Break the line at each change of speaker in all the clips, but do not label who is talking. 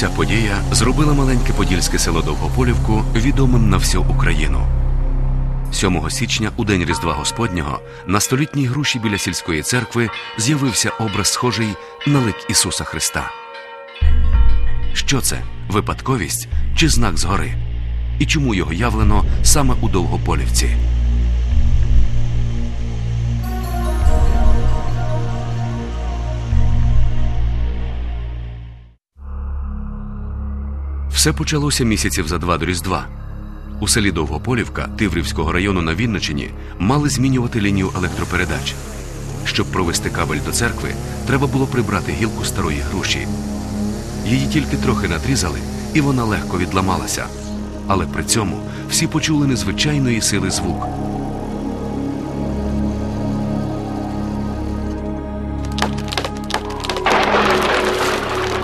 Ця подія зробила маленьке подільське село Довгополівку відомим на всю Україну. 7 січня, у день Різдва Господнього, на столітній груші біля сільської церкви з'явився образ схожий на лик Ісуса Христа. Що це випадковість чи знак згори? І чому його явлено саме у Довгополівці? Все почалося місяців за два до Різдва. У селі Довгополівка Тиврівського району на Вінничині мали змінювати лінію електропередач. Щоб провести кабель до церкви, треба було прибрати гілку старої груші. Її тільки трохи надрізали, і вона легко відламалася. Але при цьому всі почули незвичайної сили звук.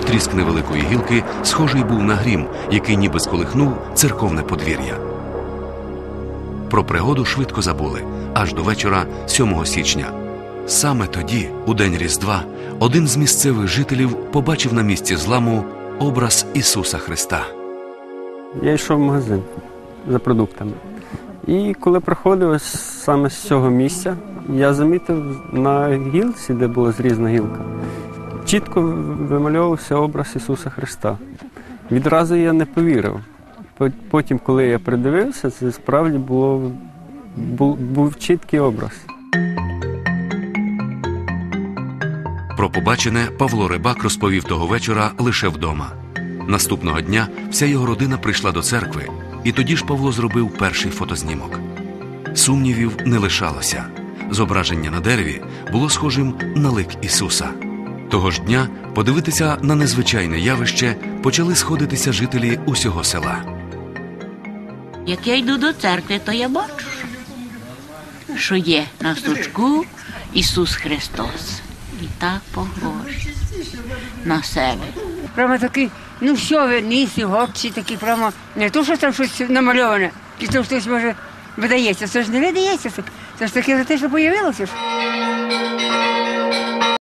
Тріск невеликої гілки схожий був на грім, який ніби сколихнув церковне подвір'я. Про пригоду швидко забули аж до вечора 7 січня. Саме тоді, у день Різдва, один з місцевих жителів побачив на місці зламу образ Ісуса Христа.
Я йшов в магазин за продуктами. І коли проходив саме з цього місця, я замітив на гілці, де була зрізана гілка, чітко вимальовувався образ Ісуса Христа. Відразу я не повірив. Потім, коли я придивився, це справді було, був, був чіткий образ.
Про побачене Павло Рибак розповів того вечора лише вдома. Наступного дня вся його родина прийшла до церкви, і тоді ж Павло зробив перший фотознімок. Сумнівів не лишалося. Зображення на дереві було схожим на лик Ісуса. Того ж дня подивитися на незвичайне явище почали сходитися жителі усього села.
Як я йду до церкви, то я бачу, що є на сучку Ісус Христос. І так похожий на себе.
Прямо такий, ну все, ви ніс і очі такі, прямо не то, що там щось намальоване, чи то хтось може видається. Це ж не видається. Це, ж таке за те, що появилося. ж.